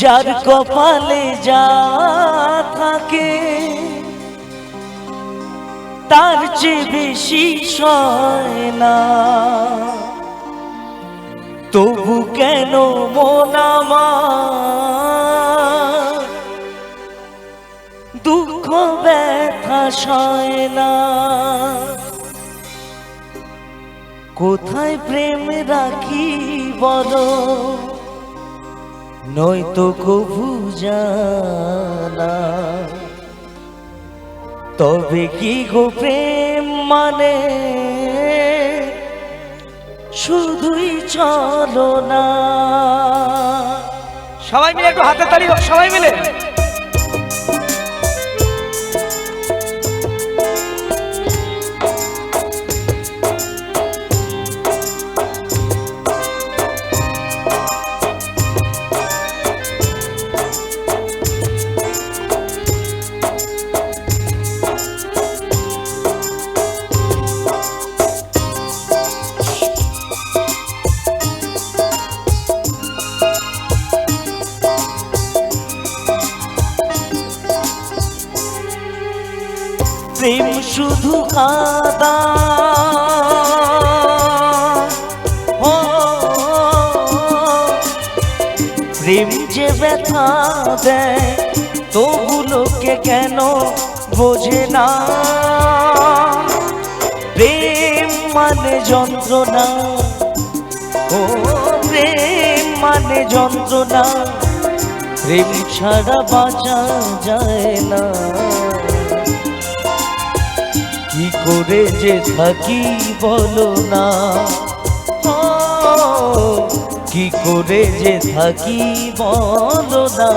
যার কপালে যা থাকে, তার চেয়ে বেশি না। তবু কেন মন আমার দুঃখ ব্যথা সয় না? কোথায় প্রেম রাখি বলো? নয়তো কভু জানা। তবে কি গো প্রেম মানে? শুধুই চলো না সবাই মিলে একটু হাতে তালি সবাই মিলে। প্রেম শুধু কাদা ব্যথা দেয়, তবু লোকে কেন বোঝে না? প্রেম মানে যন্ত্রণা, ও প্রেম মানে যন্ত্রণা, প্রেম ছাড়া বাঁচা যায় না। কি করে যে থাকি বলো না? কি করে যে থাকি বলো না?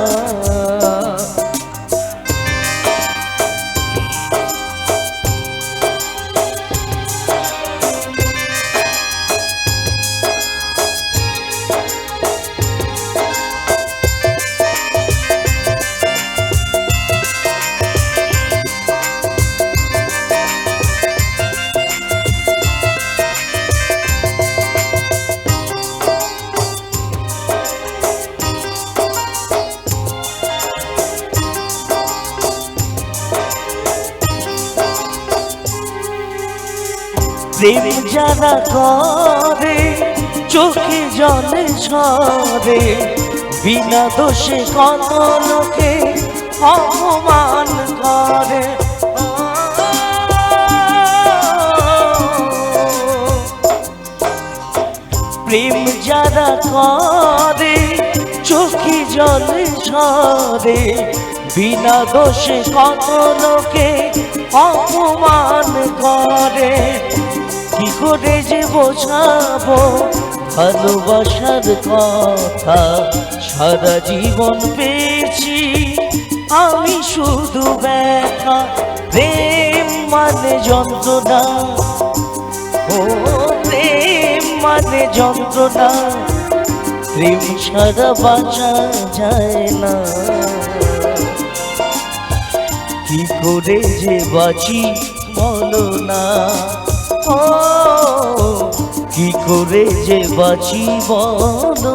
প্রেম যারা করে, চোখে জলে ঝরে, বিনা দোষে কত লোকে অপমান করে। প্রেম যারা করে, চোখে জলে ঝরে, বিনা দোষে কত লোকে অপমান করে। কি করে যে বোঝাবো ভালোবাসার কথা, সারা জীবন পেয়েছি। আমি শুধু ব্যথা, প্রেম মানে যন্ত্রণা। ও, প্রেম মানে যন্ত্রণা। প্রেম সারা বাঁচা যায় না। কি করে যে বাঁচি বলো না। কি করে যে বাঁচি বলো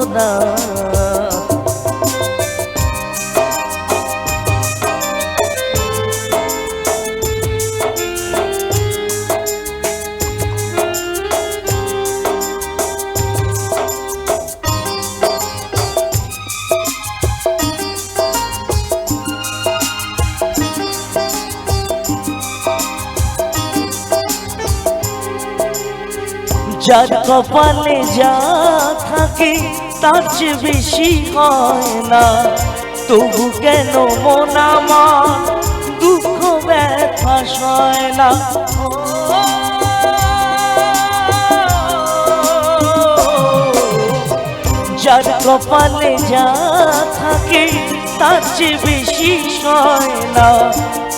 যার কপালে যা থাকে, তার চেয়ে বেশি হয় না। তবু কেন মন আমার দুঃখ ব্যথা সয় না? যার কপালে যা থাকে, তার চেয়ে বেশি সয় না।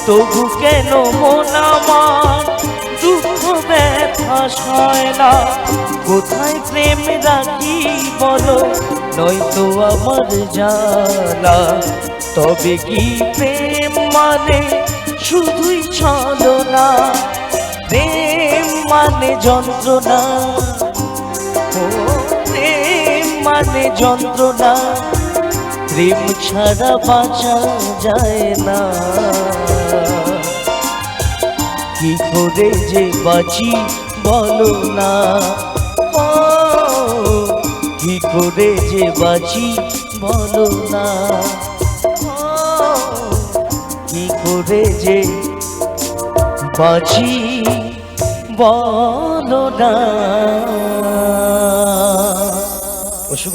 তবু কেন মন আমার না কোথায় প্রেম রাখি বলো? নয়তো আমার জানা তবে কি প্রেম মানে? শুধুই ছলো না প্রেম মানে যন্ত্রণা। ও, প্রেম মানে যন্ত্রণা। প্রেম ছাড়া বাঁচা যায় না। কি করে যে বাঁচি? বলো না। কি করে যে বাঁচি বলো না। কি করে যে বাঁচি বলো না। অসুখ